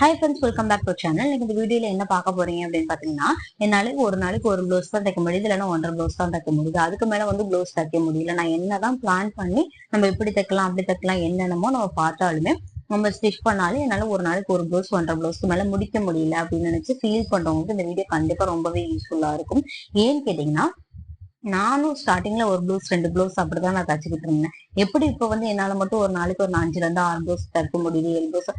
Hi friends welcome back to channel நீங்கள் இந்த வீடியோல என்ன பார்க்க போறீங்க அப்படின்னு பாத்தீங்கன்னா என்னால ஒரு நாளைக்கு ஒரு ப்ளவுஸ் தான் தைக்க முடியுது இல்லைன்னா ஒன்றரை ப்ளவுஸ் தான் தைக்க முடியுது. அதுக்கு மேல வந்து ப்ளவுஸ் தைக்க முடியல. நான் என்னதான் பிளான் பண்ணி நம்ம இப்படி தைக்கலாம் அப்படி தைக்கலாம் என்னென்னமோ நம்ம பார்த்தாலுமே நம்ம ஸ்டிச் பண்ணாலும் என்னால ஒரு நாளைக்கு ஒரு ப்ளவுஸ் ஒன்றரை ப்ளவுஸ்க்கு மேல முடிக்க முடியல அப்படின்னு நினைச்சு ஃபீல் பண்றவங்களுக்கு இந்த வீடியோ கண்டிப்பா ரொம்பவே யூஸ்ஃபுல்லா இருக்கும். ஏன்னு கேட்டீங்கன்னா நானும் ஸ்டார்டிங்ல ஒரு ப்ளவுஸ் ரெண்டு ப்ளவுஸ் அப்படிதான் நான் தச்சுக்கிட்டு இருந்தேன். எப்படி இப்ப வந்து என்னால மட்டும் ஒரு நாளைக்கு ஒரு அஞ்சுல இருந்து ஆறு ப்ளவுஸ் தைக்க முடியுது ஏழு ப்ளவுஸ்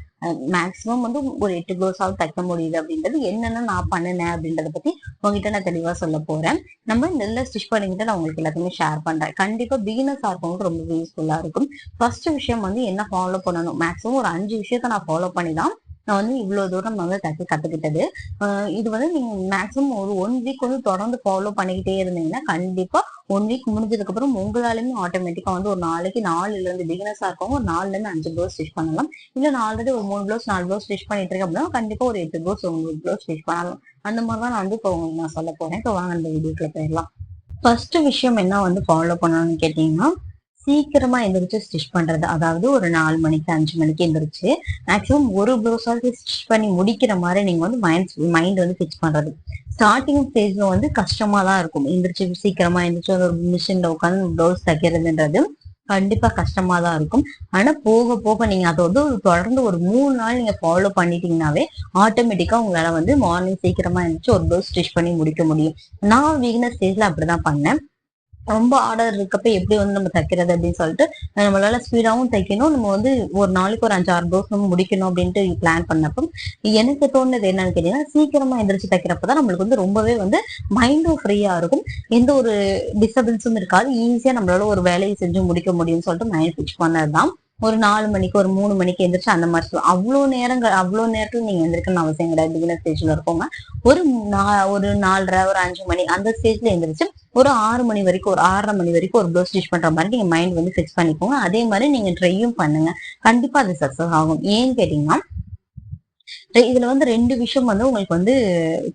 மேக்ஸிமம் வந்து ஒரு எட்டு ப்ளவுஸாவது தைக்க முடியுது அப்படின்றது என்னென்ன நான் பண்ணினேன் அப்படின்றத பத்தி உங்ககிட்ட நான் தெளிவா சொல்ல போறேன். நம்ம நல்லா ஸ்டிச் பண்ணிக்கிட்டு நான் உங்களுக்கு எல்லாத்தையுமே ஷேர் பண்றேன். கண்டிப்பா பிகினர்ஸ் இருக்கவங்களுக்கு ரொம்ப யூஸ்ஃபுல்லா இருக்கும். ஃபர்ஸ்ட் விஷயம் வந்து என்ன ஃபாலோ பண்ணணும்? மேக்ஸிமம் ஒரு அஞ்சு விஷயத்த நான் ஃபாலோ பண்ணி தான் நான் வந்து இவ்வளவு தூரம் வந்து தைக்க கத்துக்கிட்டது. இது வந்து நீங்க மேக்ஸிமம் ஒரு ஒன் வீக் வந்து தொடர்ந்து ஃபாலோ பண்ணிக்கிட்டே இருந்தீங்கன்னா கண்டிப்பா ஒன் வீக் முடிஞ்சதுக்கு அப்புறம் உங்களாலுமே ஆட்டோமேட்டிக்கா வந்து ஒரு நாளைக்கு நாலுல இருந்து பிகினஸா இருக்கவங்க ஒரு நாலுல இருந்து அஞ்சு ப்ளவுஸ் ஸ்டிச் பண்ணலாம். இல்ல நான் ஆல்ரெடி ஒரு மூணு ப்ளவுஸ் நாலு ப்ளவுஸ் ஸ்டிச் பண்ணிட்டு இருக்கேன் அப்படின்னா கண்டிப்பா ஒரு எட்டு ப்ளவுஸ் ஒன்பது ப்ளவுஸ் ஸ்டிச் பண்ணலாம். அந்த மாதிரி தான் நான் வந்து இப்போ உங்களுக்கு நான் சொல்ல போறேன். இப்போ வாங்க அந்த வீடியோக்குள்ள போயிடலாம். ஃபர்ஸ்ட் விஷயம் என்ன வந்து ஃபாலோ பண்ணணும்னு கேட்டீங்கன்னா சீக்கிரமா எந்திரிச்சு ஸ்டிச் பண்றது. அதாவது ஒரு நாலு மணிக்கு அஞ்சு மணிக்கு எந்திரிச்சு மேக்ஸிமம் ஒரு ப்ளவுஸாவது ஸ்டிச் பண்ணி முடிக்கிற மாதிரி நீங்க வந்து மைண்ட் மைண்ட் வந்து ஃபிக்ஸ் பண்றது. ஸ்டார்டிங் ஸ்டேஜ்ல வந்து கஷ்டமா தான் இருக்கும். எந்திரிச்சு சீக்கிரமா எந்திரிச்சு ஒரு மிஷின்ல உட்காந்து ப்ளவுஸ் தைக்கிறதுன்றது கண்டிப்பா கஷ்டமா தான் இருக்கும். ஆனா போக போக நீங்க அதை வந்து தொடர்ந்து ஒரு மூணு நாள் நீங்க ஃபாலோ பண்ணிட்டீங்கன்னாவே ஆட்டோமேட்டிக்கா உங்களால வந்து மார்னிங் சீக்கிரமா எழுந்திரிச்சு ஒரு ப்ளவுஸ் ஸ்டிச் பண்ணி முடிக்க முடியும். நான் வீக்னஸ் ஸ்டேஜ்ல அப்படிதான் பண்ணேன். ரொம்ப ஆர்டர் இருக்கப்ப எப்படி வந்து நம்ம தைக்கிறது அப்படின்னு சொல்லிட்டு நம்மளால ஸ்பீடாவும் தைக்கணும். நம்ம வந்து ஒரு நாளைக்கு ஒரு அஞ்சு ஆறு ப்ளவுஸ் நம்ம முடிக்கணும் அப்படின்ட்டு பிளான் பண்ணப்போ எனக்கு தோணுது என்னன்னு கேட்டீங்கன்னா சீக்கிரமா எந்திரிச்சு தைக்கிறப்பதான் நம்மளுக்கு வந்து ரொம்பவே வந்து மைண்டும் ஃப்ரீயா இருக்கும். எந்த ஒரு டிஸ்டர்பன்ஸும் இருக்காது. ஈஸியா நம்மளால ஒரு வேலையை செஞ்சு முடிக்க முடியும்னு சொல்லிட்டு மைண்ட் ஃபிக்ஸ் பண்ணதுதான். ஒரு நாலு மணிக்கு ஒரு மூணு மணிக்கு எந்திரிச்சு அந்த மாதிரி சொல்லுவோம் அவ்வளோ நேரங்கள் அவ்வளோ நேரத்துல நீங்க எந்திரிக்கணும்னு அவசியம் கிடையாது. பிகினர் ஸ்டேஜ்ல இருக்கவங்க. ஒரு நா- ஒரு நாலரை ஒரு அஞ்சு மணி அந்த ஸ்டேஜ்ல எந்திரிச்சு ஒரு ஆறு மணி வரைக்கும் ஒரு ஆறரை மணி வரைக்கும் ஒரு ப்ளவுஸ் ஸ்டிச் பண்ற மாதிரி நீங்க மைண்ட் வந்து ஃபிக்ஸ் பண்ணிக்கோங்க. அதே மாதிரி நீங்க ட்ரையும் பண்ணுங்க. கண்டிப்பா அது சக்சஸ் ஆகும். ஏன்னு கேட்டீங்கன்னா இதுல வந்து ரெண்டு விஷயம் வந்து உங்களுக்கு வந்து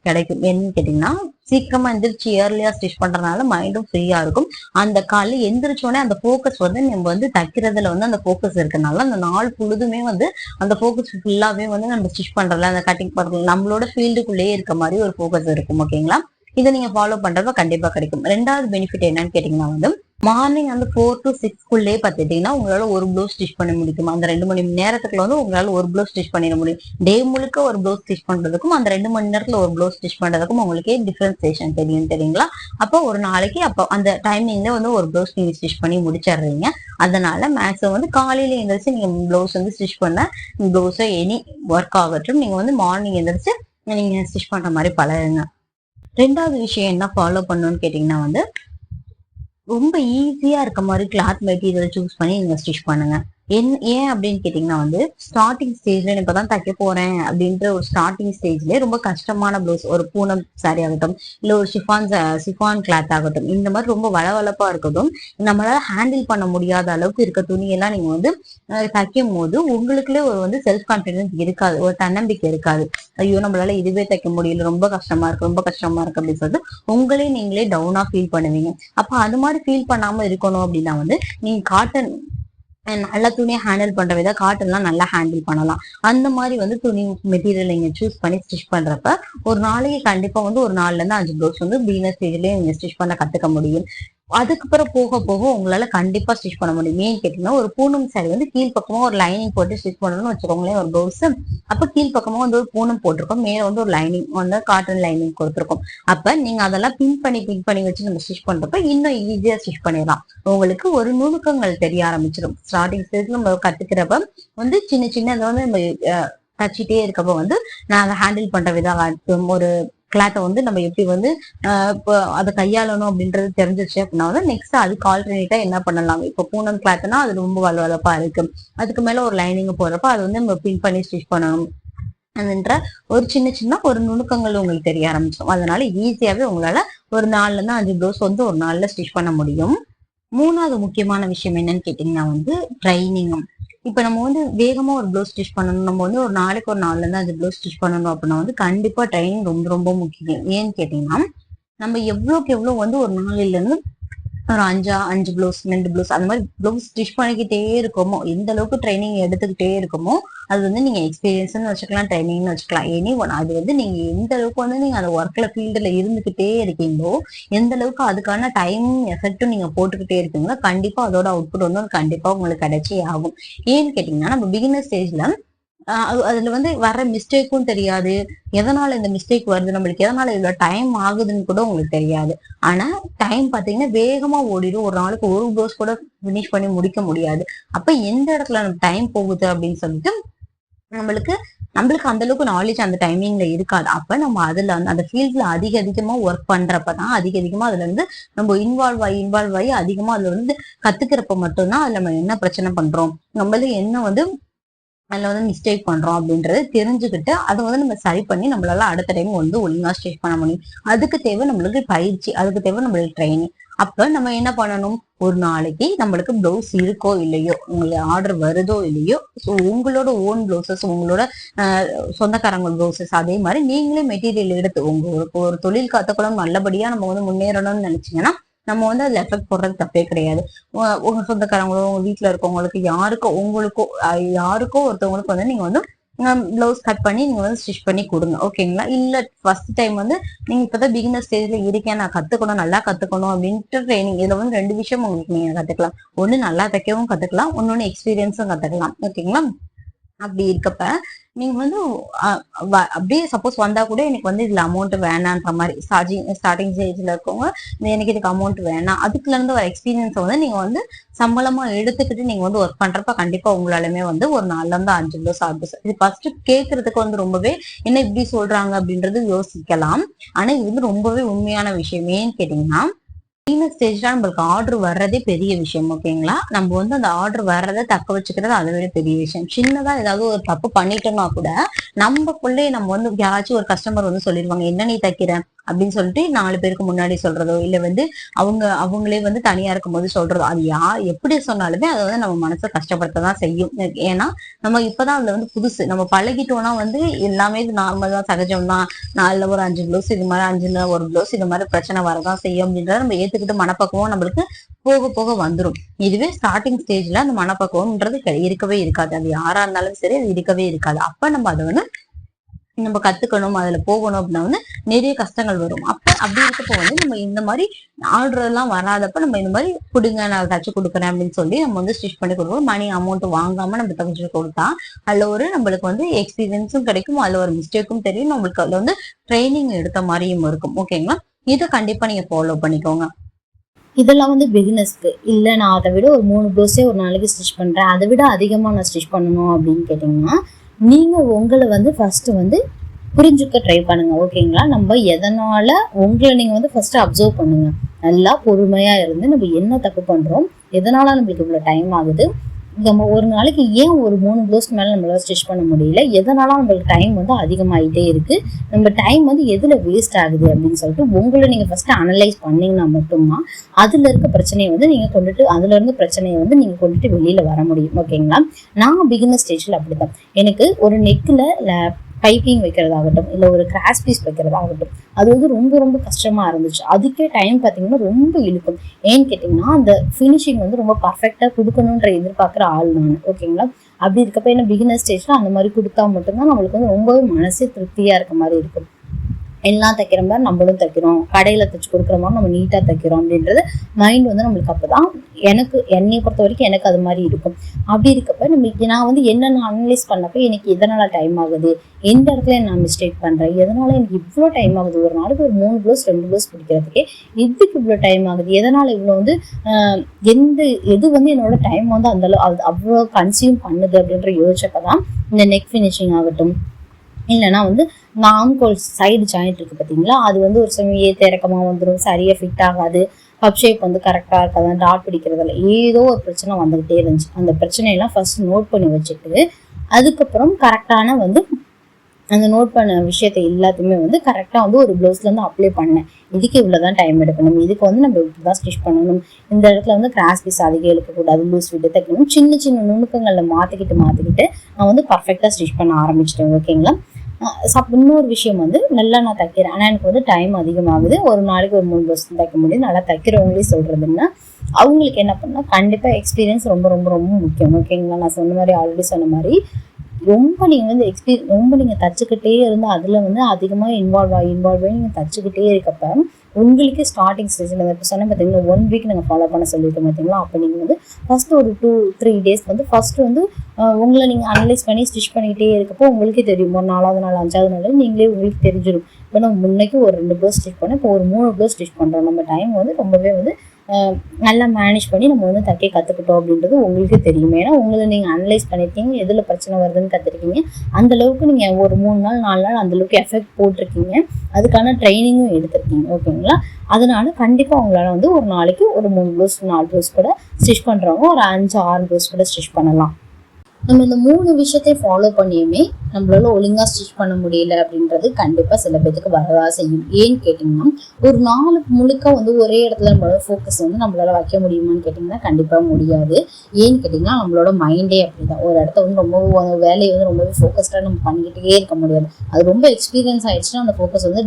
கிடைக்கும். என்னன்னு கேட்டீங்கன்னா சீக்கிரமா எந்திரிச்சு ஏர்லியா ஸ்டிச் பண்றதுனால மைண்டும் ஃப்ரீயா இருக்கும். அந்த காலில் எந்திரிச்சோடனே அந்த ஃபோக்கஸ் வந்து நம்ம வந்து தைக்கிறதுல வந்து அந்த ஃபோக்கஸ் இருக்கனால அந்த நாள் பொழுதுமே வந்து அந்த ஃபோக்கஸ் ஃபுல்லாவே வந்து நம்ம ஸ்டிச் பண்றதுல அந்த கட்டிங் பண்றதுல நம்மளோட ஃபீல்டுக்குள்ளேயே இருக்க மாதிரி ஒரு ஃபோக்கஸ் இருக்கும் ஓகேங்களா இதை நீங்க ஃபாலோ பண்றப்ப கண்டிப்பா கிடைக்கும். ரெண்டாவது பெனிஃபிட் என்னன்னு கேட்டீங்கன்னா வந்து மார்னிங் அந்த ஃபோர் டு சிக்ஸ்க்குள்ளே பார்த்துட்டீங்கன்னா உங்களால் ஒரு ப்ளவுஸ் ஸ்டிச் பண்ண முடியும்? அந்த ரெண்டு மணி நேரத்துக்குள்ள வந்து உங்களால் ஒரு ப்ளவுஸ் ஸ்டிச் பண்ணிட முடியும். டே முழுக்க ஒரு ப்ளவுஸ் ஸ்டிச் பண்ணுறதுக்கும் அந்த ரெண்டு மணி நேரத்தில் ஒரு ப்ளவுஸ் ஸ்டிச் பண்ணுறதுக்கும் உங்களுக்கே டிஃப்ரென்சேஷன் தெரியும் தெரியுங்களா? அப்போ ஒரு நாளைக்கு அப்போ அந்த டைமிங்ல வந்து ஒரு ப்ளவுஸ் நீங்கள் ஸ்டிச் பண்ணி முடிச்சிடுறீங்க. அதனால மேக்ஸிமம் வந்து காலையில எந்திரிச்சு நீங்கள் ப்ளவுஸ் வந்து ஸ்டிச் பண்ண ப்ளவுஸோ எனி ஒர்க் ஆகட்டும் நீங்கள் வந்து மார்னிங் எந்திரிச்சு நீங்கள் ஸ்டிச் பண்ணுற மாதிரி பழகுங்க. ரெண்டாவது விஷயம் என்ன ஃபாலோ பண்ணணும்னு கேட்டிங்கன்னா வந்து ரொம்ப ஈஸியா இருக்க மாதிரி கிளாத் மெட்டீரியல் சூஸ் பண்ணி நீங்க ஸ்டிச் பண்ணுங்க. என் ஏன் அப்படின்னு கேட்டீங்கன்னா வந்து ஸ்டார்டிங் ஸ்டேஜ்ல நான் இப்பதான் தைக்க போறேன் அப்படின்ற ஒரு ஸ்டார்டிங் ஸ்டேஜ்ல ரொம்ப கஷ்டமான ப்ளவுஸ் ஒரு பூனம் சாரி ஆகட்டும் இல்ல ஒரு ஷிஃபான் ஷிஃபான் கிளாத் ஆகட்டும் இந்த மாதிரி ரொம்ப வளவளப்பா இருக்கட்டும் நம்மளால ஹேண்டில் பண்ண முடியாத அளவுக்கு இருக்க துணியெல்லாம் நீங்க வந்து தைக்கும் போது உங்களுக்குள்ளே ஒரு வந்து செல்ஃப் கான்பிடன்ஸ் இருக்காது ஒரு தன்னம்பிக்கை இருக்காது. ஐயோ நம்மளால இதுவே தைக்க முடியல ரொம்ப கஷ்டமா இருக்கு ரொம்ப கஷ்டமா இருக்கு அப்படின்னு சொல்லிட்டு உங்களே நீங்களே டவுனா ஃபீல் பண்ணுவீங்க. அப்ப அது மாதிரி ஃபீல் பண்ணாம இருக்கணும் அப்படின்னா வந்து நீங்க காட்டன் நல்ல துணியை ஹேண்டில் பண்ற விதம் காட்டன்லாம் நல்லா ஹேண்டில் பண்ணலாம். அந்த மாதிரி வந்து துணி மெட்டீரியல் நீங்க சூஸ் பண்ணி ஸ்டிச் பண்றப்ப ஒரு நாளைக்கு கண்டிப்பா வந்து ஒரு நாலுல இருந்து அஞ்சு ப்ளவுஸ் வந்து பிகினர் ஸ்டேஜ்லயே நீங்க ஸ்டிச் பண்ண கத்துக்க முடியும். அதுக்கப்புறம் போக போக உங்களால கண்டிப்பா ஸ்டிச் பண்ண முடியும். ஏன்னு கேட்டீங்கன்னா ஒரு பூனம் சாரி வந்து கீழ் பக்கமா ஒரு லைனிங் போட்டு ஸ்டிச் பண்ணணும்னு வச்சுக்கோங்களேன் ஒரு ப்ளவுஸ் அப்ப கீழ் பக்கமா வந்து ஒரு பூனம் போட்டிருக்கோம். மேல வந்து ஒரு லைனிங் வந்து காட்டன் லைனிங் கொடுத்துருக்கோம். அப்ப நீங்க அதெல்லாம் பின் பண்ணி பின் பண்ணி வச்சு நம்ம ஸ்டிச் பண்றப்ப இன்னும் ஈஸியா ஸ்டிச் பண்ணிடலாம். உங்களுக்கு ஒரு நுணுக்கங்கள் தெரிய ஆரம்பிச்சிடும் ஸ்டார்டிங் ஸ்டேஜ்ல நம்ம கத்துக்கிறப்ப வந்து சின்ன சின்ன அதை வந்து நம்ம அஹ், தச்சிட்டே இருக்கப்ப வந்து நான் அதை ஹேண்டில் பண்ற விதம் ஒரு கிளாத்தை வந்து நம்ம எப்படி வந்து இப்போ அதை கையாளணும் அப்படின்றது தெரிஞ்சிச்சு அப்படின்னா வந்து நெக்ஸ்ட் அதுக்கு ஆல்டர்னேட்டா என்ன பண்ணலாம்? இப்போ பூனம் கிளாத்னா அது ரொம்ப வலுவலப்பா இருக்கு. அதுக்கு மேல ஒரு லைனிங் போறப்ப அது வந்து நம்ம பின் பண்ணி ஸ்டிச் பண்ணணும். அதுன்ற ஒரு சின்ன சின்ன ஒரு நுணுக்கங்கள் உங்களுக்கு தெரிய ஆரம்பிச்சிடும். அதனால ஈஸியாவே உங்களால ஒரு நாலுல இருந்து அஞ்சு ப்ளவுஸ் வந்து ஒரு நாள்ல ஸ்டிச் பண்ண முடியும். மூணாவது முக்கியமான விஷயம் என்னன்னு கேட்டீங்கன்னா வந்து ட்ரைனிங் இப்ப நம்ம வந்து வேகமா ஒரு ப்ளவுஸ் ஸ்டிச் பண்ணணும். நம்ம வந்து ஒரு நாளைக்கு ஒரு நாலுல இருந்து அஞ்சு ப்ளவுஸ் ஸ்டிச் பண்ணணும் அப்படின்னா வந்து கண்டிப்பா ட்ரைனிங் ரொம்ப ரொம்ப முக்கியம். ஏன்னு கேட்டீங்கன்னா நம்ம எவ்வளோக்கு எவ்வளோ வந்து ஒரு நாளில இருந்து ஒரு அஞ்சா அஞ்சு ப்ளவுஸ் ரெண்டு ப்ளவுஸ் அந்த மாதிரி ப்ளவுஸ் ஸ்டிச் பண்ணிக்கிட்டே இருக்கோமோ எந்த அளவுக்கு ட்ரைனிங் எடுத்துக்கிட்டே இருக்கோமோ அது வந்து நீங்க எக்ஸ்பீரியன்ஸ்னு வச்சுக்கலாம் ட்ரைனிங்னு வச்சுக்கலாம். எனி ஒன் அது வந்து நீங்க எந்த அளவுக்கு வந்து நீங்க அந்த ஒர்க்ல ஃபீல்டுல இருந்துகிட்டே இருக்கீங்களோ எந்த அளவுக்கு அதுக்கான டைம் எஃபெக்ட்டும் நீங்க போட்டுக்கிட்டே இருக்கீங்களோ கண்டிப்பா அதோட அவுட்புட் வந்து கண்டிப்பா உங்களுக்கு கிடைச்சே ஆகும். ஏன்னு கேட்டீங்கன்னா நம்ம பிகினர் ஸ்டேஜ்ல அதுல வந்து வர மிஸ்டேக்கும் தெரியாது. எதனால இந்த மிஸ்டேக் வருது? நம்மளுக்கு எதனால இவ்வளவு டைம் ஆகுதுன்னு கூட உங்களுக்கு தெரியாது. ஆனா டைம் பாத்தீங்கன்னா வேகமா ஓடிடும் ஒரு நாளுக்கு ஒரு டோஸ் கூட ஃபினிஷ் பண்ணி முடிக்க முடியாது. அப்ப எந்த இடத்துல நம்ம டைம் போகுது அப்படின்னு சொல்லிட்டு நம்மளுக்கு நம்மளுக்கு அந்த அளவுக்கு நாலேஜ் அந்த டைமிங்ல இருக்காது. அப்ப நம்ம அதுல அந்த ஃபீல்ட்ல அதிக அதிகமா ஒர்க் பண்றப்பதான் அதிக அதிகமா அதுல இருந்து நம்ம இன்வால்வ் ஆகி இன்வால்வ் ஆகி அதிகமா அதுல வந்து கத்துக்கிறப்ப மட்டும்தான் அதுல நம்ம என்ன பிரச்சனை பண்றோம்? நம்மளுக்கு என்ன வந்து அதில் வந்து மிஸ்டேக் பண்ணுறோம் அப்படின்றது தெரிஞ்சுக்கிட்டு அதை வந்து நம்ம சரி பண்ணி நம்மளால அடுத்த டைம் வந்து ஒழுங்காக ஸ்டேஜ் பண்ண முடியும். அதுக்கு தேவை நம்மளுக்கு பயிற்சி அதுக்கு தேவை நம்மளுக்கு ட்ரைனிங் அப்போ நம்ம என்ன பண்ணணும்? ஒரு நாளைக்கு நம்மளுக்கு ப்ளவுஸ் இருக்கோ இல்லையோ உங்களுக்கு ஆர்டர் வருதோ இல்லையோ ஸோ உங்களோட ஓன் ப்ளவுசஸ் உங்களோட சொந்தக்காரங்க ப்ளவுசஸ் அதே மாதிரி நீங்களே மெட்டீரியல் எடுத்து உங்க ஒரு தொழில் கற்றுக்கணும் நல்லபடியாக நம்ம வந்து முன்னேறணும்னு நினைச்சீங்கன்னா நம்ம வந்து அதுல எஃபெக்ட் போடுறது தப்பே கிடையாது. உங்க சொந்தக்காரங்களோ உங்க வீட்டுல இருக்கவங்களுக்கு யாருக்கோ உங்களுக்கோ யாருக்கோ ஒருத்தவங்களுக்கு வந்து நீங்க வந்து பிளவுஸ் கட் பண்ணி நீங்க வந்து ஸ்டிச் பண்ணி கொடுங்க. ஓகேங்களா இல்ல ஃபர்ஸ்ட் டைம் வந்து நீங்க இப்பதான் பிகினர் ஸ்டேஜ்ல இருக்கேன். நான் கத்துக்கணும் நல்லா கத்துக்கணும் அப்படின்ட்டு ட்ரைனிங் இதுல வந்து ரெண்டு விஷயம் உங்களுக்கு நீங்க கத்துக்கலாம். ஒண்ணு நல்லா தைக்கவும் கத்துக்கலாம். ஒன்னொன்னு எக்ஸ்பீரியன்ஸும் கத்துக்கலாம். ஓகேங்களா அப்படி இருக்கப்ப நீங்க வந்து அப்படியே சப்போஸ் வந்தா கூட எனக்கு வந்து இதுல அமௌண்ட் வேணான்ற மாதிரி ஸ்டார்டிங் ஸ்டார்டிங் ஸ்டேஜ்ல இருக்கவங்க எனக்கு இதுக்கு அமௌண்ட் வேணாம். அதுக்குல இருந்து ஒரு எக்ஸ்பீரியன்ஸை வந்து நீங்க வந்து சம்பளமா எடுத்துக்கிட்டு நீங்க வந்து ஒர்க் பண்றப்ப கண்டிப்பா உங்களாலுமே வந்து ஒரு நாலுல இருந்து அஞ்சு கிலோ சாப்பிட்டு இது ஃபர்ஸ்ட் கேட்கறதுக்கு வந்து ரொம்பவே என்ன இப்படி சொல்றாங்க? அப்படின்றது யோசிக்கலாம். ஆனா இது வந்து ரொம்பவே உண்மையான விஷயம். ஏன்னு கேட்டீங்கன்னா சீனியர் ஸ்டேஜ்ல நம்மளுக்கு ஆர்டர் வர்றதே பெரிய விஷயம் ஓகேங்களா நம்ம வந்து அந்த ஆர்டர் வர்றதை தக்க வச்சுக்கிறது அதை விட பெரிய விஷயம். சின்னதா ஏதாவது ஒரு தப்பு பண்ணிட்டோம்னா கூட நம்மக்குள்ளே நம்ம வந்து யாராச்சும் ஒரு கஸ்டமர் வந்து சொல்லிடுவாங்க என்ன நீ தைக்கிற? அப்படின்னு சொல்லிட்டு நாலு பேருக்கு முன்னாடி சொல்றதோ இல்ல வந்து அவங்க அவங்களே வந்து தனியா இருக்கும் போது சொல்றதோ அது யார் எப்படி சொன்னாலுமே அதை வந்து நம்ம மனசை கஷ்டப்படுத்ததான் செய்யும். ஏன்னா நம்ம இப்பதான் அதுல வந்து புதுசு. நம்ம பழகிட்டோம்னா வந்து எல்லாமே இது நார்மல் தான் சகஜம் தான் நாலுல ஒரு அஞ்சு ப்ளவுஸ் இது மாதிரி அஞ்சுல ஒரு ப்ளவுஸ் இது மாதிரி பிரச்சனை வரதான் செய்யும் அப்படின்றத நம்ம ஏத்துக்கிட்டு மனப்பக்குவம் நம்மளுக்கு போக போக வந்துடும் இதுவே ஸ்டார்டிங் ஸ்டேஜ்ல அந்த மனப்பக்குவம்ன்றது இருக்கவே இருக்காது. அது யாரா இருந்தாலும் சரி அது இருக்கவே இருக்காது. அப்ப நம்ம அதை வந்து நம்ம கத்துக்கணும் அதுல போகணும் அப்படின்னா வந்து நிறைய கஷ்டங்கள் வரும். அப்ப அப்படி இருக்கப்போ வந்து நம்ம இந்த மாதிரி ஆர்டர் எல்லாம் வராதப்ப நம்ம இந்த மாதிரி கொடுங்க நான் தச்சு கொடுக்குறேன் அப்படின்னு சொல்லி நம்ம வந்து ஸ்டிச் பண்ணி கொடுப்போம் மணி அமௌண்ட் வாங்காம நம்ம தச்சு கொடுத்தா அதுல ஒரு நம்மளுக்கு வந்து எக்ஸ்பீரியன்ஸும் கிடைக்கும். அதுல ஒரு மிஸ்டேக்கும் தெரியும். நம்மளுக்கு அதுல வந்து ட்ரைனிங் எடுத்த மாதிரியும் இருக்கும். ஓகேங்களா இதை கண்டிப்பா நீங்க ஃபாலோ பண்ணிக்கோங்க. இதெல்லாம் வந்து பிகினஸ்க்கு இல்லை நான் அதை விட ஒரு மூணு ப்ளவுஸே ஒரு நாளைக்கு ஸ்டிச் பண்ணுறேன் அதை விட அதிகமாக நான் ஸ்டிச் பண்ணணும் அப்படின்னு கேட்டிங்கன்னா நீங்கள் உங்களை வந்து ஃபஸ்ட்டு வந்து புரிஞ்சுக்க ட்ரை பண்ணுங்க ஓகேங்களா நம்ம எதனால உங்களை நீங்கள் வந்து ஃபஸ்ட்டு அப்சர்வ் பண்ணுங்க. நல்லா பொறுமையாக இருந்து நம்ம என்ன தப்பு பண்ணுறோம் எதனால நம்மளுக்கு இவ்வளோ டைம் ஆகுது நம்ம ஒரு நாளைக்கு ஏன் ஒரு மூணு ப்ளவுஸ்க்கு மேலே நம்மளால் ஸ்டிச் பண்ண முடியல? எதனால உங்களுக்கு டைம் வந்து அதிகமாகிட்டே இருக்குது நம்ம டைம் வந்து எதில் வேஸ்ட் ஆகுது அப்படின்னு சொல்லிட்டு உங்களை நீங்கள் ஃபஸ்ட்டு அனலைஸ் பண்ணிங்கன்னா மட்டும்தான் அதில் இருக்க பிரச்சனையை வந்து நீங்கள் கொண்டுட்டு அதுலேருந்து பிரச்சனையை வந்து நீங்கள் கொண்டுட்டு வெளியில் வர முடியும். ஓகேங்களா நான் பிகினர் ஸ்டேஜில் அப்படிதான் எனக்கு ஒரு நெக்கில் டைப்பிங் வைக்கிறதாகட்டும் இல்லை ஒரு கிராஸ் பீஸ் வைக்கிறதாகட்டும் அது வந்து ரொம்ப ரொம்ப கஷ்டமாக இருந்துச்சு. அதுக்கே டைம் பார்த்தீங்கன்னா ரொம்ப இழுக்கும். ஏன்னு கேட்டிங்கன்னா அந்த ஃபினிஷிங் வந்து ரொம்ப பர்ஃபெக்டாக கொடுக்கணுன்ற எதிர்பார்க்குற ஆள் நான். ஓகேங்களா அப்படி இருக்கப்ப என்ன பிகினர் ஸ்டேஜில் அந்த மாதிரி கொடுத்தா மட்டும்தான் நம்மளுக்கு வந்து ரொம்பவே மனசே திருப்தியாக இருக்க மாதிரி இருக்கும். எல்லாம் தைக்கிற மாதிரி நம்மளும் தைக்கிறோம். கடையில் தைச்சு கொடுக்குற மாதிரி நம்ம நீட்டாக தைக்கிறோம் அப்படின்றது மைண்ட் வந்து நம்மளுக்கு அப்போ தான் எனக்கு என்னை பொறுத்த வரைக்கும் எனக்கு அது மாதிரி இருக்கும். அப்படி இருக்கப்ப நம்ம நான் வந்து என்னென்ன அனலைஸ் பண்ணப்போ எனக்கு எதனால் டைம் ஆகுது? எந்த இடத்துல நான் மிஸ்டேக் பண்ணுறேன் எதனால் எனக்கு இவ்வளோ டைம் ஆகுது? ஒரு நாளைக்கு ஒரு மூணு ப்ளவுஸ் ரெண்டு ப்ளவுஸ் பிடிக்கிறதுக்கே எதுக்கு இவ்வளோ டைம் ஆகுது? எதனால் இவ்வளோ வந்து எந்த எது வந்து என்னோட டைம் வந்து அந்தளவு அது அவ்வளோ கன்சியூம் பண்ணுது அப்படின்ற யோசிச்சப்போ தான் இந்த நெக் ஃபினிஷிங் ஆகட்டும். இல்லைன்னா வந்து இந்த ஆம்கோல் சைடு ஜாயிண்ட் இருக்குது பார்த்தீங்களா? அது வந்து ஒரு சமயம் ஏற்ற இறக்கமாக வந்துடும் சரியாக ஃபிட் ஆகாது கப் ஷேப் வந்து கரெக்டாக இருக்காது டாட் பிடிக்கிறதுல. ஏதோ ஒரு பிரச்சனை வந்துக்கிட்டே இருந்துச்சு. அந்த பிரச்சனையெல்லாம் ஃபர்ஸ்ட் நோட் பண்ணி வச்சுட்டு அதுக்கப்புறம் கரெக்டான வந்து அந்த நோட் பண்ண விஷயத்தை எல்லாத்தையுமே வந்து கரெக்டாக வந்து ஒரு ப்ளவுஸ்லேருந்து அப்ளை பண்ணேன். இதுக்கு இவ்வளோ தான் டைம் எடுக்கணும். இதுக்கு வந்து நம்ம இப்படி தான் ஸ்டிச் பண்ணணும். இந்த இடத்துல வந்து கிராஸ் பீஸ் அதிகம் எடுக்கக்கூடாது லூஸ் விட்டு தைக்கணும். சின்ன சின்ன நுணுக்கங்களில் மாற்றிக்கிட்டு மாற்றிக்கிட்டு நான் வந்து பர்ஃபெக்டாக ஸ்டிச் பண்ண ஆரம்பிச்சிட்டேன். ஓகேங்களா சப் இன்னொரு விஷயம் வந்து நல்லா நான் தைக்கிறேன். ஆனால் எனக்கு வந்து டைம் அதிகமாகுது. ஒரு நாளைக்கு ஒரு மூணு ட்ரெஸ் தைக்க முடியும் நல்லா தைக்கிறவங்களே சொல்கிறதுன்னா அவங்களுக்கு என்ன பண்ணால் கண்டிப்பாக எக்ஸ்பீரியன்ஸ் ரொம்ப ரொம்ப ரொம்ப முக்கியம். ஓகேங்களா நான் சொன்ன மாதிரி ஆல்ரெடி சொன்ன மாதிரி ரொம்ப நீங்கள் வந்து எக்ஸ்பீரியன் ரொம்ப நீங்கள் தச்சுக்கிட்டே இருந்து அதில் வந்து அதிகமாக இன்வால்வ் ஆகி இன்வால்வ் ஆகி நீங்கள் தச்சுக்கிட்டே இருக்கப்போ உங்களுக்கு ஸ்டார்டிங் ஸ்டேஜில் இப்போ சொன்ன பார்த்தீங்கன்னா ஒன் வீக் நாங்கள் ஃபாலோ பண்ண சொல்லியிருக்கோம் பார்த்தீங்களா அப்போ நீங்கள் வந்து ஃபஸ்ட்டு ஒரு டூ த்ரீ டேஸ் வந்து ஃபஸ்ட்டு வந்து உங்களை நீங்கள் அனலைஸ் பண்ணி ஸ்டிச் பண்ணிக்கிட்டே இருக்கப்போ உங்களுக்கே தெரியும். ஒரு நாலாவது நாள் அஞ்சாவது நாள் நீங்களே உங்களுக்கு தெரிஞ்சிடும் இப்போ நம்ம முன்னைக்கு ஒரு ரெண்டு ப்ளவுஸ் ஸ்டிச் பண்ணோம் இப்போ ஒரு மூணு ப்ளவுஸ் ஸ்டிச் பண்ணுறோம் நம்ம டைம் வந்து ரொம்பவே வந்து நல்லா மேனேஜ் பண்ணி நம்ம வந்து தைக்க கற்றுக்கிட்டோம் அப்படின்றது உங்களுக்கே தெரியும். ஏன்னா உங்களை நீங்கள் அனலைஸ் பண்ணியிருக்கீங்க எதில் பிரச்சனை வருதுன்னு கற்றுருக்கீங்க அந்த அளவுக்கு நீங்கள் ஒரு மூணு நாள் நாலு நாள் அந்தளவுக்கு எஃபெக்ட் போட்டிருக்கீங்க. அதுக்கான ட்ரைனிங்கும் எடுத்திருக்கீங்க ஓகேங்களா அதனால கண்டிப்பாக உங்களால் வந்து ஒரு நாளைக்கு ஒரு மூணு ப்ளவுஸ் நாலு ப்ளவுஸ் கூட ஸ்டிச் பண்ணுறவங்க ஒரு அஞ்சு ஆறு ப்ளவுஸ் கூட ஸ்டிச் பண்ணலாம். நம்ம இந்த மூணு விஷயத்தை ஃபாலோ பண்ணியுமே நம்மளால ஒழுங்காக ஸ்டிச் பண்ண முடியல அப்படின்றது கண்டிப்பாக சில பேத்துக்கு வரதா செய்யும். ஏன்னு கேட்டிங்கன்னா ஒரு நாலு முழுக்க வந்து ஒரே இடத்துல நம்மளோட ஃபோக்கஸ் வந்து நம்மளால வைக்க முடியுமான்னு கேட்டிங்கன்னா கண்டிப்பாக முடியாது. ஏன்னு கேட்டிங்கன்னா நம்மளோட மைண்டே அப்படிதான். ஒரு இடத்த வந்து ரொம்ப வேலையை வந்து ரொம்பவே ஃபோக்கஸ்டாக நம்ம பண்ணிக்கிட்டே இருக்க முடியாது. அது ரொம்ப எக்ஸ்பீரியன்ஸ் ஆயிடுச்சுன்னா அந்த ஃபோக்கஸ் வந்து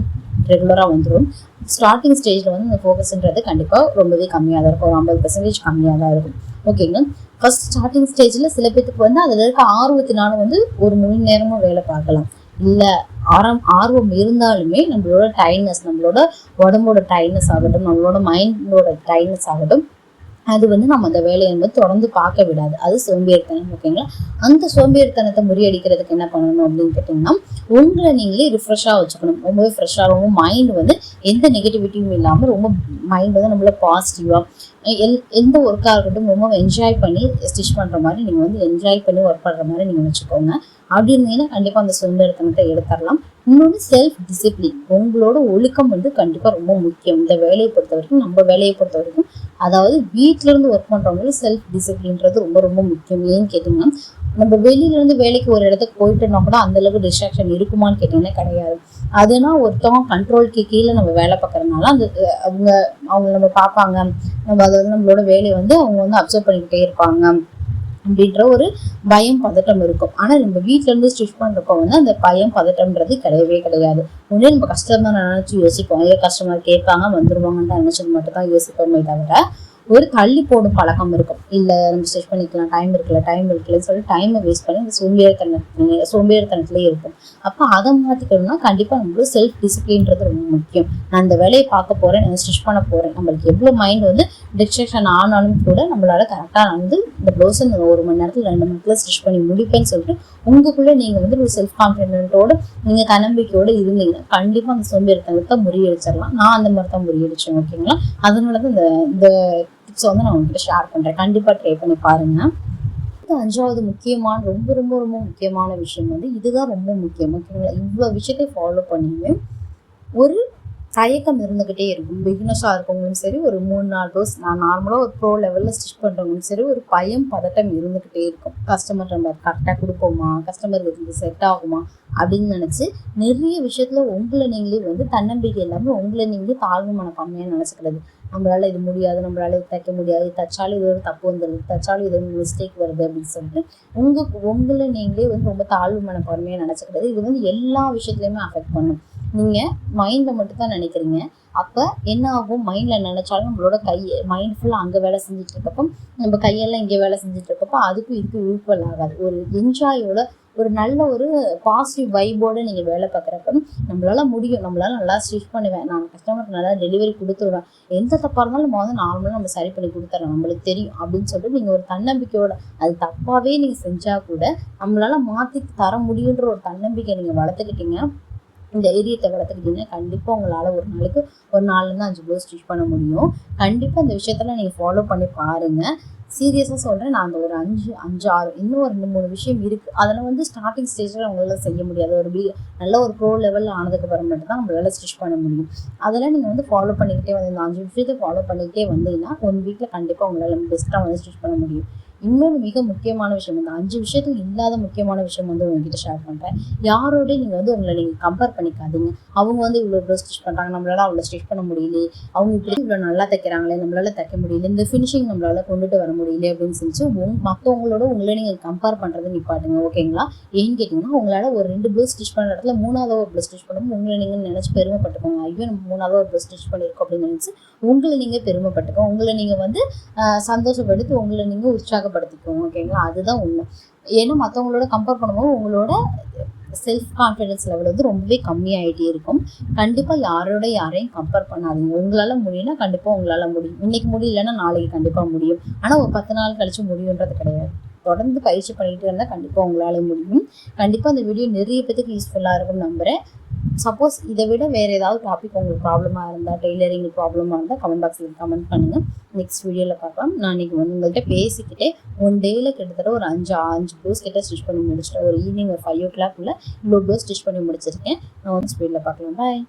ரெகுலராக வந்துடும் ஸ்டார்டிங் ஸ்டேஜில் வந்து அந்த ஃபோக்கஸ்ன்றது கண்டிப்பாக ரொம்பவே கம்மியாக தான் இருக்கும். ஒரு ஐம்பது பர்சன்டேஜ் கம்மியாக தான் இருக்கும் ஓகேங்களா ஃபர்ஸ்ட் ஸ்டார்டிங் ஸ்டேஜில் சில பேத்துக்கு வந்து அதில் இருக்க ஆர்வத்தினால வந்து ஒரு மணி நேரமும் வேலை பார்க்கலாம். இல்லை ஆரம் ஆர்வம் இருந்தாலுமே நம்மளோட டைட்னஸ் நம்மளோட உடம்போட டைட்னஸ் ஆகட்டும் நம்மளோட மைண்டோட டைட்னஸ் ஆகட்டும் அது வந்து நம்ம அந்த வேலையை வந்து தொடர்ந்து பார்க்க விடாது. அது சோம்பேறித்தனம் ஓகேங்களா? அந்த சோம்பேறித்தனத்தை முறியடிக்கிறதுக்கு என்ன பண்ணணும் அப்படின்னு கேட்டிங்கன்னா உங்களை நீங்களே ரிஃப்ரெஷ்ஷாக வச்சுக்கணும். ரொம்பவே ஃப்ரெஷ்ஷாக ரொம்ப மைண்ட் வந்து எந்த நெகட்டிவிட்டியும் இல்லாமல் ரொம்ப மைண்ட் வந்து நம்மள பாசிட்டிவாக எல் எந்த ஒர்க்காக இருக்கட்டும் ரொம்ப என்ஜாய் பண்ணி ஸ்டிச் பண்ணுற மாதிரி நீங்கள் வந்து என்ஜாய் பண்ணி ஒர்க் பண்ணுற மாதிரி நீங்கள் வச்சுக்கோங்க. அப்படி இருந்தீங்கன்னா கண்டிப்பாக அந்த சோம்பேறித்தனத்தை எடுத்துடலாம். இன்னொன்று செல்ஃப் டிசிப்ளின் உங்களோட ஒழுக்கம் வந்து கண்டிப்பாக ரொம்ப முக்கியம். இந்த வேலையை பொறுத்த வரைக்கும் நம்ம வேலையை பொறுத்த வரைக்கும் அதாவது வீட்டிலேருந்து ஒர்க் பண்ணுறவங்களுக்கு செல்ஃப் டிசிப்ளின்றது ரொம்ப ரொம்ப முக்கியம். ஏன்னு கேட்டிங்கன்னா நம்ம வெளியிலேருந்து வேலைக்கு ஒரு இடத்துக்கு போயிட்டோம்னா கூட அந்த அளவுக்கு டிஸ்ட்ராக்ஷன் இருக்குமான்னு கேட்டிங்கன்னா கிடையாது. அதுனா ஒருத்தவங்க கண்ட்ரோல்க்கு கீழே நம்ம வேலை பார்க்குறதுனால அந்த அவங்க அவங்க நம்ம பார்ப்பாங்க. நம்ம அதை வந்து நம்மளோட வேலையை வந்து அவங்க வந்து அப்சர்வ் பண்ணிக்கிட்டே இருப்பாங்க. அப்படின்ற ஒரு பயம் பதட்டம் இருக்கும். ஆனா நம்ம வீட்டுல இருந்து ஸ்டிச் பண்றப்போ வந்து அந்த பயம் பதட்டம்ன்றது கிடையவே கிடையாது. ஒண்ணு நம்ம கஷ்டம் தான் நினைச்சு யோசிப்போம். ஐயோ கஸ்டமர் கேட்பாங்க வந்துருவாங்கன்னு நினைச்சது மட்டும் தான் யோசிப்போமே தவிர ஒரு தள்ளி போடும் பழக்கம் இருக்கும். இல்ல நம்ம ஸ்டிச் பண்ணிக்கலாம் டைம் இருக்குல்ல டைம் இருக்குல்லன்னு சொல்லி டைமை வேஸ்ட் பண்ணி அந்த சோம்பேறித்தன சோம்பேறித்தனத்திலே இருக்கும். அப்போ அதை மாற்றிக்கணும்னா கண்டிப்பாக நம்மளுக்கு செல்ஃப் டிசிப்ளின்றது ரொம்ப முக்கியம். நான் இந்த வேலையை பார்க்க போறேன் நான் ஸ்டிச் பண்ண போறேன். நம்மளுக்கு எவ்வளோ மைண்ட் வந்து டிஸ்ட்ரக்ஷன் ஆனாலும் கூட நம்மளால கரெக்டாக வந்து இந்த ப்ளவுஸை இந்த ஒரு மணி நேரத்தில் ரெண்டு மணி நேரத்தில் ஸ்டிச் பண்ணி முடிப்பேன்னு சொல்லிட்டு உங்களுக்குள்ள நீங்கள் வந்து ஒரு செல்ஃப் கான்ஃபிடென்ட்டோட நீங்கள் தன்னம்பிக்கையோட இருந்தீங்கன்னா கண்டிப்பாக அந்த சோம்பேறித்தனத்தை முறியடிச்சிடலாம். நான் அந்த மாதிரி தான் முறியடிச்சேன் ஓகேங்களா அதனால தான் இந்த இந்த டிப்ஸை வந்து நான் உங்ககிட்ட ஷேர் பண்ணுறேன் கண்டிப்பாக ட்ரை பண்ணி பாருங்கள் அஞ்சாவது முக்கியமான ரொம்ப ரொம்ப ரொம்ப முக்கியமான விஷயம் வந்து இதுதான் ரொம்ப முக்கியம். ஓகேங்களா? இவ்வளோ விஷயத்தை ஃபாலோ பண்ணியுமே ஒரு தயக்கம் இருந்துக்கிட்டே இருக்கும். பிகினஸாக இருக்கவங்களும் சரி ஒரு மூணு நாலு டோஸ் நான் நார்மலாக ஒரு ப்ரோ லெவலில் ஸ்டிச் பண்ணுறவங்களும் சரி ஒரு பயம் பதட்டம் இருந்துக்கிட்டே இருக்கும். கஸ்டமர் நம்ம கரெக்டாக கொடுப்போமா? கஸ்டமருக்கு இது செட் ஆகுமா? அப்படின்னு நினச்சி நிறைய விஷயத்தில் உங்களை நீங்களே வந்து தன்னம்பிக்கை இல்லாமல் உங்களை நீங்களே தாழ்வு மனப்பான்மையாக நினச்சிக்கிறது. நம்மளால இது முடியாது நம்மளால இது தைக்க முடியாது தச்சாலும் இது ஒரு தப்பு வந்துடுது தைச்சாலும் இது ஒரு மிஸ்டேக் வருது அப்படின்னு சொல்லிட்டு உங்க உங்களை நீங்களே வந்து ரொம்ப தாழ்வு மனப்பான்மையாக நினச்சிக்கிறது இது வந்து எல்லா விஷயத்துலையுமே அஃபெக்ட் பண்ணும். நீங்கள் மைண்டில் மட்டும் தான் நினைக்கிறீங்க. அப்போ என்ன ஆகும்? மைண்டில் நினச்சாலும் நம்மளோட கை மைண்ட் ஃபுல்லாக அங்கே வேலை செஞ்சுட்டு இருக்கப்போ நம்ம கையெல்லாம் இங்கே வேலை செஞ்சுட்டு இருக்கப்போ அதுக்கும் இதுக்கும் ஈக்குவல் ஆகாது. ஒரு என்ஜாயோட ஒரு நல்ல ஒரு பாசிட்டிவ் வைபோடு நீங்கள் வேலை பார்க்குறப்ப நம்மளால முடியும். நம்மளால நல்லா ஸ்டிச் பண்ணுவேன். நான் கஸ்டமருக்கு நல்லா டெலிவரி கொடுத்துருவேன் எந்த தப்பாக இருந்தாலும் நம்ம வந்து நார்மலாக நம்ம சரி பண்ணி கொடுத்துறோம் நம்மளுக்கு தெரியும் அப்படின்னு சொல்லிட்டு நீங்கள் ஒரு தன்னம்பிக்கையோட அது தப்பாகவே நீங்கள் செஞ்சால் கூட நம்மளால் மாற்றி தர முடியுன்ற ஒரு தன்னம்பிக்கை நீங்கள் வளர்த்துக்கிட்டீங்க இந்த ஏரியத்தை வளர்த்துக்கிட்டீங்கன்னா கண்டிப்பாக உங்களால் ஒரு நாளைக்கு ஒரு நாலுலேருந்து அஞ்சு ப்ளவுஸ் ஸ்டிச் பண்ண முடியும். கண்டிப்பாக இந்த விஷயத்தெல்லாம் நீங்கள் ஃபாலோ பண்ணி பாருங்கள் சீரியஸாக சொல்கிறேன் நான் அந்த ஒரு அஞ்சு அஞ்சு ஆறு இன்னும் ஒரு ரெண்டு மூணு விஷயம் இருக்குது அதெல்லாம் வந்து ஸ்டார்டிங் ஸ்டேஜில் அவங்களால செய்ய முடியாது. ஒரு பி நல்ல ஒரு ப்ரோ லெவலில் ஆனதுக்கு அப்புறம் மட்டும் தான் நம்மளால ஸ்டிச் பண்ண முடியும். அதெல்லாம் நீங்கள் வந்து ஃபாலோ பண்ணிக்கிட்டே வந்து இந்த அஞ்சு விஷயத்தை ஃபாலோ பண்ணிக்கிட்டே வந்தீங்கன்னா ஒன் வீக்கில் கண்டிப்பாக உங்களால் பெஸ்ட்டாக வந்து ஸ்டிச் பண்ண முடியும். இன்னொன்று மிக முக்கியமான விஷயம் இந்த அஞ்சு விஷயத்துல இல்லாத முக்கியமான விஷயம் வந்து உங்ககிட்ட ஷேர் பண்ணுறேன் யாரோடையும் நீங்கள் வந்து உங்களை நீங்கள் கம்பேர் பண்ணிக்காதீங்க. அவங்க வந்து இவ்வளோ ட்ரெஸ் ஸ்டிச் பண்ணுறாங்க நம்மளால அவ்வளோ ஸ்டிச் பண்ண முடியல. அவங்க இப்படி இவ்வளோ நல்லா தைக்கிறாங்களே நம்மளால தைக்க முடியல. இந்த ஃபினிஷிங் நம்மளால கொண்டுட்டு வர முடியல அப்படின்னு சொல்லிச்சு உங் மற்றவங்களோட உங்களை நீங்கள் கம்பேர் பண்ணுறது நிப்பாட்டுங்க ஓகேங்களா? ஏன்னு கேட்டிங்கன்னா உங்களால் ஒரு ரெண்டு ப்ளூ ஸ்டிச் பண்ணுற இடத்துல மூணாவது ஒரு ப்ளவுஸ் ஸ்டிச் பண்ணும் உங்களை நீங்கள் நினச்சி பெருமைப்பட்டுக்கோங்க. ஐயோ நம்ம மூணாவது ஒரு ப்ளவுஸ் ஸ்டிச் பண்ணியிருக்கோம் அப்படின்னு நினச்சி உங்களை நீங்கள் பெருமைப்பட்டுக்கோங்க. உங்களை நீங்கள் வந்து சந்தோஷப்படுத்தி உங்களை நீங்கள் உற்சாகப்படுத்திக்கும் ஓகேங்களா? அதுதான் உண்மை. ஏன்னா மற்றவங்களோட கம்பேர் பண்ணும்போது உங்களோட செல்ஃப் கான்ஃபிடன்ஸ் லெவல் வந்து ரொம்பவே கம்மியாயிட்டே இருக்கும். கண்டிப்பாக யாரோட யாரையும் கம்பேர் பண்ணாதீங்க. உங்களால் முடியும்னா கண்டிப்பாக உங்களால் முடியும். இன்றைக்கி முடியலன்னா நாளைக்கு கண்டிப்பாக முடியும். ஆனால் ஒரு பத்து நாள் கழிச்சு முடியுன்றது கிடையாது. தொடர்ந்து பயிற்சி பண்ணிகிட்டு இருந்தால் கண்டிப்பாக உங்களால் முடியும். கண்டிப்பாக அந்த வீடியோ நிறைய பேத்துக்கு யூஸ்ஃபுல்லாக இருக்கும் நம்புகிறேன் சப்போஸ் இதை விட வேறு ஏதாவது டாபிக் உங்களுக்கு ப்ராப்ளமாக இருந்தால் டெய்லரிங் ப்ராப்ளமாக இருந்தால் கமெண்ட் பாக்ஸில் கமெண்ட் பண்ணுங்கள் நெக்ஸ்ட் வீடியோவில் பார்க்கலாம். நான் இன்னைக்கு வந்து உங்கள்கிட்ட பேசிக்கிட்டே ஒன் டேயில் கிட்டத்தட்ட ஒரு அஞ்சு அஞ்சு ப்ளவுஸ் கிட்ட ஸ்டிச் பண்ணி முடிச்சிட்டேன். ஒரு ஈவினிங் ஒரு ஃபைவ் ஓ கிளாக்குள்ளே இவ்வளோ ப்ளவுஸ் ஸ்டிச் பண்ணி முடிச்சிருக்கேன். நான் வந்து ஸ்பீடில் பார்க்கலாம். பாய்